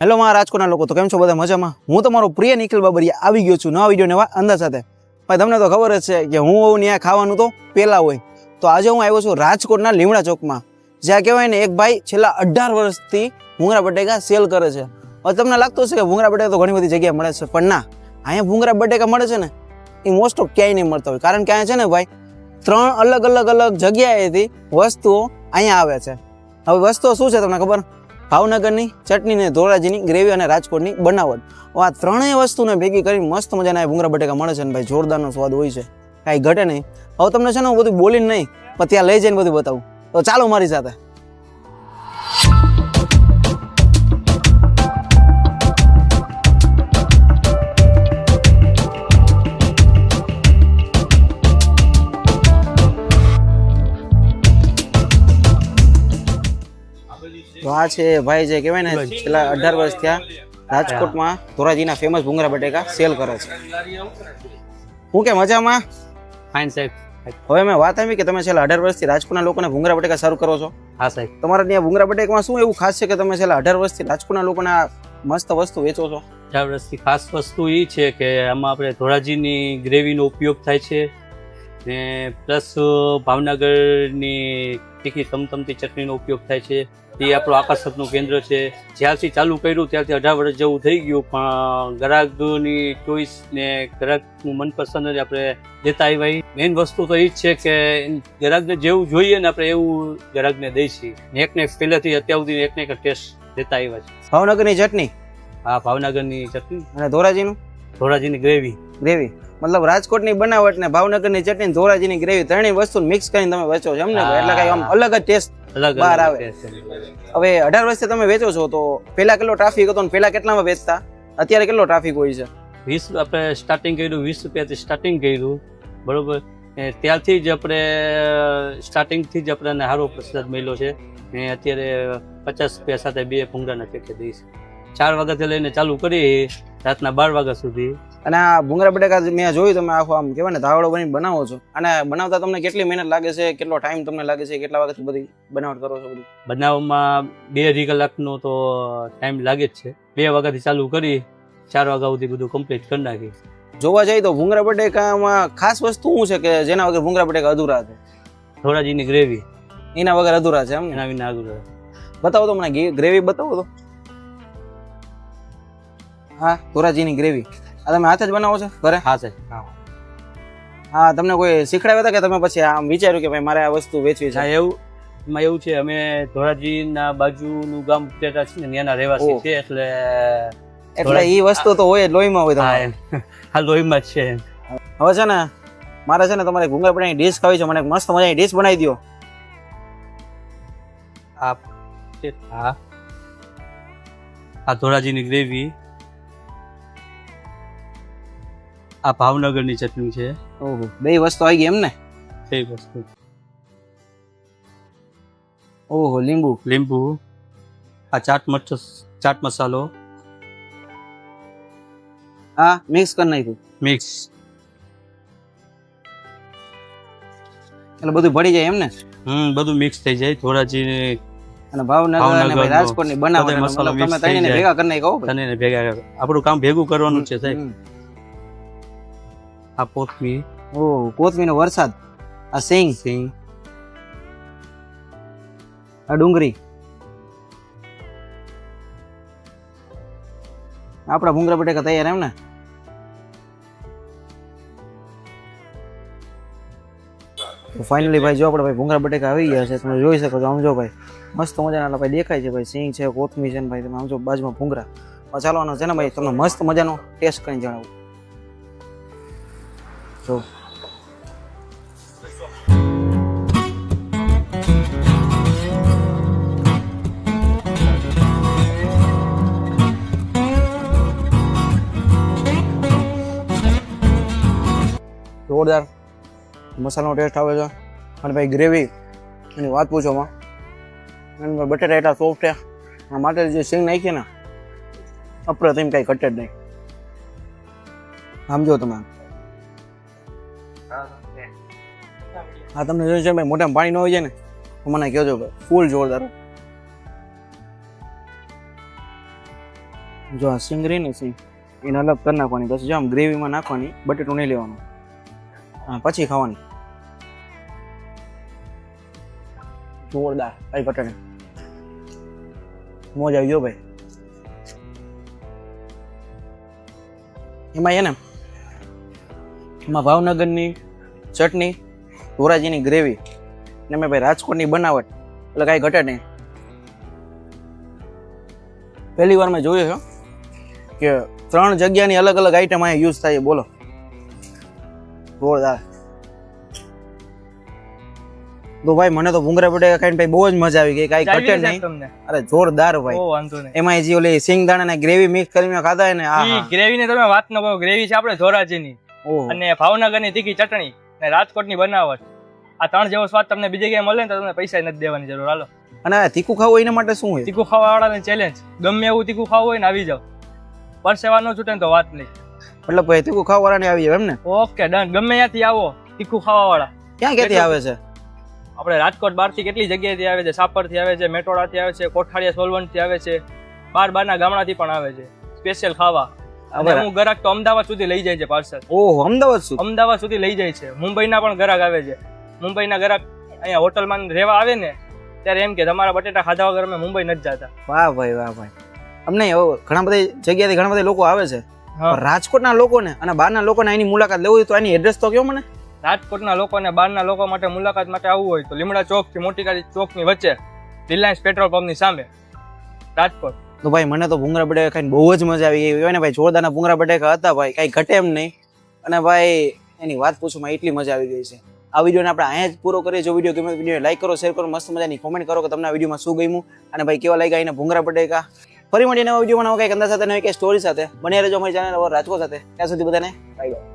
Hello મારા રાજકોટના લોકો. તો કેમ છો બધા મજામાં? હું તમારો પ્રિય નિખિલ બાબરિયા. આવી ગયો છું નવા વીડિયો નવા અંદાજ સાથે. ભાઈ, તમને તો ખબર જ છે કે હું હોઉં ત્યાં ખાવાનું તો પહેલાં હોય. તો આજે હું આવ્યો છું રાજકોટના લીમડા ચોકમાં. જ્યાં કહેવાય ને, એક ભાઈ છેલ્લા અઢાર વર્ષથી ભૂંગરા બટેકા સેલ કરે છે. હવે તમને લાગતું હશે કે ભૂંગરા બટેકા તો ઘણી બધી જગ્યાએ મળે છે, પણ ના. અહીંયા ભૂંગળા બટેકા મળે છે ને, એ મોસ્ટ ઓફ ક્યાંય નહીં મળતા હોય. કારણ કે અહીંયા છે ને ભાઈ, ત્રણ અલગ અલગ અલગ જગ્યાએથી વસ્તુઓ અહીંયા આવે છે. હવે વસ્તુઓ શું છે તમને ખબર? ભાવનગરની ચટણી ને ધોરાજીની ગ્રેવી અને રાજકોટની બનાવટ. આ ત્રણેય વસ્તુને ભેગી કરી મસ્ત મજાના ભૂંગરા બટેકા મળે છે ને ભાઈ જોરદારનો સ્વાદ હોય છે. કાંઈ ઘટે નહીં. હવે તમને છે ને હું બધું બોલીને નહીં, પણ ત્યાં લઈ જઈને બધું બતાવું. તો ચાલો મારી સાથે. તો આ છે ભાઈ જે કહેવાય ને છેલ્લા અઢાર વર્ષ થયા રાજકોટમાં ધોરાજીના ફેમસ ભૂંગળા બટેકા સેલ કરે છે. હું કે મજામાં? ફાઇન સાહેબ હવે મેં વાત આવી કે તમે છેલ્લા અઢાર વર્ષથી રાજકોટના લોકોને ભૂંગળા બટેકા સારું કરો છો. હા સાહેબ તમારા ત્યાં ભૂંગળા બટેકામાં શું એવું ખાસ છે કે તમે છેલ્લા અઢાર વર્ષથી રાજકોટના લોકોને આ મસ્ત વસ્તુ વેચો છો? અઢાર વર્ષથી ખાસ વસ્તુ એ છે કે આમાં આપણે ધોરાજીની ગ્રેવીનો ઉપયોગ થાય છે ને પ્લસ ભાવનગરની તીખી તમતમતી ચટણીનો ઉપયોગ થાય છે. એ આપણું આકર્ષકનું કેન્દ્ર છે. જ્યારથી ચાલુ કર્યું ત્યારથી અઢાર વર્ષ જેવું થઈ ગયું પણ ગ્રાહકની ચોઈસ ને ગ્રાહકનું મનપસંદ જ આપણે દેતા આવ્યા મેઇન વસ્તુ તો એ જ છે કે ગ્રાહકને જેવું જોઈએ ને આપણે એવું ગ્રાહકને દઈશી ને એકને એક પહેલેથી અત્યાર સુધી એકને એક ટેસ્ટ દેતા આવ્યા છે ભાવનગરની ચટણી? આ ભાવનગરની ચટણી. અને ધોરાજીનું? ધોરાજીની ગ્રેવી ગ્રેવી. મતલબ રાજકોટની બનાવટ ને ભાવનગરની ચટણી ધોરાજીની ગ્રેવી ત્રણેય વસ્તુ મિક્સ કરીને તમે વેચો છો. એમને એટલે કઈ આમ અલગ જ ટેસ્ટ અલગ બહાર આવે. હવે અઢાર વર્ષથી તમે વેચો છો તો પેલા કેટલો ટ્રાફિક હતો ને પેલા કેટલામાં વેચતા? અત્યારે કેટલો ટ્રાફિક હોય છે? વીસ આપણે સ્ટાર્ટિંગ કર્યું વીસ રૂપિયાથી સ્ટાર્ટિંગ કર્યું. બરોબર? ત્યારથી જ આપણે સ્ટાર્ટિંગથી જ આપણને સારો પ્રસાદ મળ્યો છે. ને અત્યારે પચાસ રૂપિયા સાથે બે ભૂંગળાના પેકેટ દઈશ. ચાર વાગ્યાથી લઈને ચાલુ કરી રાતના બાર વાગ્યા સુધી. અને આ ભૂંગળા બટેકા મેં જોયું તમે આખો આમ કહેવાય ને ધાવડો બની બનાવો છો. અને બનાવતા તમને કેટલી મહેનત લાગે છે કેટલો ટાઈમ તમને લાગે છે કેટલા વાગ્યાથી બધી બનાવટ કરો છો બધી? બનાવવામાં બે અઢી કલાકનો તો ટાઈમ લાગે જ છે. બે વાગ્યાથી ચાલુ કરી ચાર વાગ્યા સુધી બધું કમ્પ્લીટ કરી નાખી. જોવા જઈએ તો ભૂંગરા બટેકામાં ખાસ વસ્તુ શું છે કે જેના વગર ભૂંગરા બટેકા અધૂરા છે? ધોરાજીની ગ્રેવી એના વગર અધૂરા છે એમ એના વિના અધૂરા. બતાવો તો મને ગ્રેવી બતાવો તો. હા ધોરાજીની ગ્રેવી. આ તમે હાથે જ બનાવો છો ઘરે? હા સાહેબ. હા. હા તમને કોઈ શીખડાવ્યા હતા કે તમે પછી આમ વિચાર્યું કે ભાઈ મારે આ વસ્તુ વેચવી છે? એવું એમાં એવું છે અમે ધોરાજીના બાજુનું ગામ ઉપલેટા છે ને ત્યાંના રહેવાસી છે એટલે એટલે એ વસ્તુ તો હોય લોહીમાં હોય તમારે. હા લોહીમાં જ છે હવે છે ને મારે છે ને તમારે બટેકાની ડીશ ખાવી છે મને એક મસ્ત મજાની ડીશ બનાવી દો આ છે. હા. આ ધોરાજીની ગ્રેવી આ ભાવનગરની ચટણી છે. ઓહો બે વસ્તુ આવી ગઈ એમ ને બે વસ્તુ. ઓહો લીંબુ. લીંબુ આ ચાટ મરચ ચાટ મસાલો. હા મિક્સ કરી નાખ્યું? મિક્સ. એટલે બધું ભળી જાય એમ ને હમ બધું મિક્સ થઈ જાય ધોરાજીની અને ભાવનગર અને ભાઈ રાજકોટની બનાવટ મસાલો તમે જાય. ભેગા કરી નાખ્યા હો ભાઈ. તને ને ભેગા આપણું કામ ભેગું કરવાનું છે સાહેબ. આ કોથમી ઓહો કોથમીનો વરસાદ. આ સિંગ. સિંગ. આ ડુંગળી. આપણા ભૂંગળા બટેકા તૈયાર એમ ને? ફાઇનલી ભાઈ જો આપણે ભાઈ ભૂંગળા બટેકા આવી ગયા છે તમે જોઈ શકો છો આમ જો ભાઈ મસ્ત મજાના ભાઈ દેખાય છે ભાઈ સિંગ છે કોથમી છે ને ભાઈ તમે આમ જો બાજુમાં ભૂંગળા. ચાલવાનો ચાલો છે ને ભાઈ તમને મસ્ત મજાનો ટેસ્ટ કરીને જણાવું. જો જોરદાર. મસાલાનો ટેસ્ટ આવે છે. અને ભાઈ ગ્રેવી એની વાત પૂછોમાં અને બટેટા એટલા સોફ્ટ છે. આ માટે જે સિંગ નાખીએ ને, અપ્રતિમ કાંઈ ઘટે નહીં. સમજો તમે. હા તમને જોયું છે ભાઈ મોઢામાં પાણી ન હોય છે ને મને કહેજો ભાઈ ફૂલ જોરદાર. જો આ સિંગરી ને સિંગ એને અલગ કરી નાખવાની. પછી જો આમ ગ્રેવીમાં નાખવાની બટેટું નહીં લેવાનું. હા પછી ખાવાની. જોરદાર ભાઈ ઘટે મોજ આવી ગયો ભાઈ. એમાં છે ને એમાં ભાવનગરની ચટણી ધોરાજીની ગ્રેવી ને મેં ભાઈ રાજકોટની બનાવટ એટલે કાંઈ ઘટે નહીં. પહેલી વાર મેં જોયું છે કે ત્રણ જગ્યાની અલગ અલગ આઈટમ અહીંયા યુઝ થાય બોલો. જોરદાર. તો ભાઈ મને તો ભૂંગરા બટેકા ખાઈને ભાઈ બહુ જ મજા આવી ગઈ. કાંઈ ઘટે નહીં. અરે જોરદાર ભાઈ. એમાં જે ઓલી સિંગદાણા ને ગ્રેવી મિક્સ કરીને ખાધા ને આ ગ્રેવી ને તમે વાત ન કહો ગ્રેવી છે આપણે ધોરાજીની? અને ભાવનગરની તીખી ચટણી અને રાજકોટની બનાવટ. આ ત્રણ જેવો સ્વાદ તમને બીજે ક્યાંય મળે ને તો તમને પૈસા નથી દેવાની જરૂર. હાલો. અને તીખું ખાવું એના માટે શું હોય? તીખું ખાવા વાળાને ચેલેન્જ ગમે એવું તીખું ખાવું હોય ને આવી જાવ પરસેવા ન છૂટે ને તો વાત નહીં. મતલબ ભાઈ તીખું ખાવા વાળાને આવી જાવ એમ ને? ઓકે ડન ગમે ત્યાંથી આવો તીખું ખાવા વાળા ક્યાં ક્યાંથી આવે છે? આપણે રાજકોટ બહારથી કેટલી જગ્યાએથી આવે છે? સાપરથી આવે છે મેટોડાથી આવે છે કોઠાડિયા સોલવંટથી આવે છે બાર બારના ગામડાથી પણ આવે છે. સ્પેશિયલ ખાવા. અને હું ગ્રાહક તો અમદાવાદ સુધી લઈ જાય છે પાર્સલ ઓહો અમદાવાદ અમદાવાદ સુધી લઈ જાય છે. મુંબઈના પણ ગ્રાહક આવે છે. મુંબઈના ગ્રાહક અહીંયા હોટલમાં રહેવા આવે ને ત્યારે એમ કે તમારા બટેટા ખાધા વગર અમે મુંબઈ નથી જતા. વાહ ભાઈ વાહ ભાઈ. અમને ઘણા બધી જગ્યાએથી ઘણા બધા લોકો આવે છે. રાજકોટના લોકોને અને બહારના લોકોને એની મુલાકાત લેવી હોય તો એની એડ્રેસ તો કયો મને? રાજકોટના લોકો અને બહારના લોકો માટે મુલાકાત માટે આવવું હોય તો લીમડા ચોકથી મોટી કાળી ચોકની વચ્ચે રિલાયન્સ પેટ્રોલ પંપની સામે. રાજકોટ. તો ભાઈ, મને તો ભૂંગરા બટેકા ખાઈને બહુ જ મજા આવી ગઈ. હોય ને ભાઈ, જોરદારના ભૂંગરા બટેકા હતા ભાઈ, કાંઈ ઘટે એમ નહીં. અને ભાઈ, એની વાત પૂછવામાં એટલી મજા આવી ગઈ છે. આ વિડીયોને આપણે અહીંયા જ પૂરો કરીએ. જો વીડિયો ગમે વીડિયો લાઈક કરો, શેર કરો, મસ્ત મજાની કોમેન્ટ કરો કે તમને આ વિડીયોમાં શું ગમ્યું અને ભાઈ, કેવા લાગ્યા એને ભૂંગરા બટેકા. ફરી મળીએ નવા વિડીયોમાં નવા કંઈક અંદાજ સાથે, નવી કંઈક સ્ટોરી સાથે. બન્યા રહેજો અમારી ચેનલ રાજકોટ સાથે. ત્યાં સુધી બધાને બાય